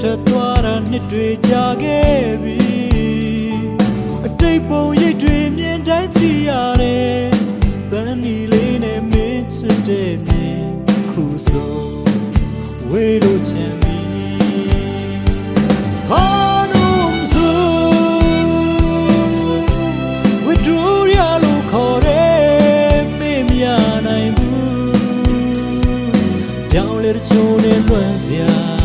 ထွက်သွားတာနှစ်တွေကြာခဲ့ပြီအတိတ်ပုံရိပ်တွေမြင်တိုင်းသိရတယ်ပန်းနီလေးနဲ့မင်းချစ်တဲ့မြင်ခုဆိုဝေးလို့ချင်ပြီ Hanum zu We do ya lo khore me mya nai bu Down le chu ne luan sia Me chan ke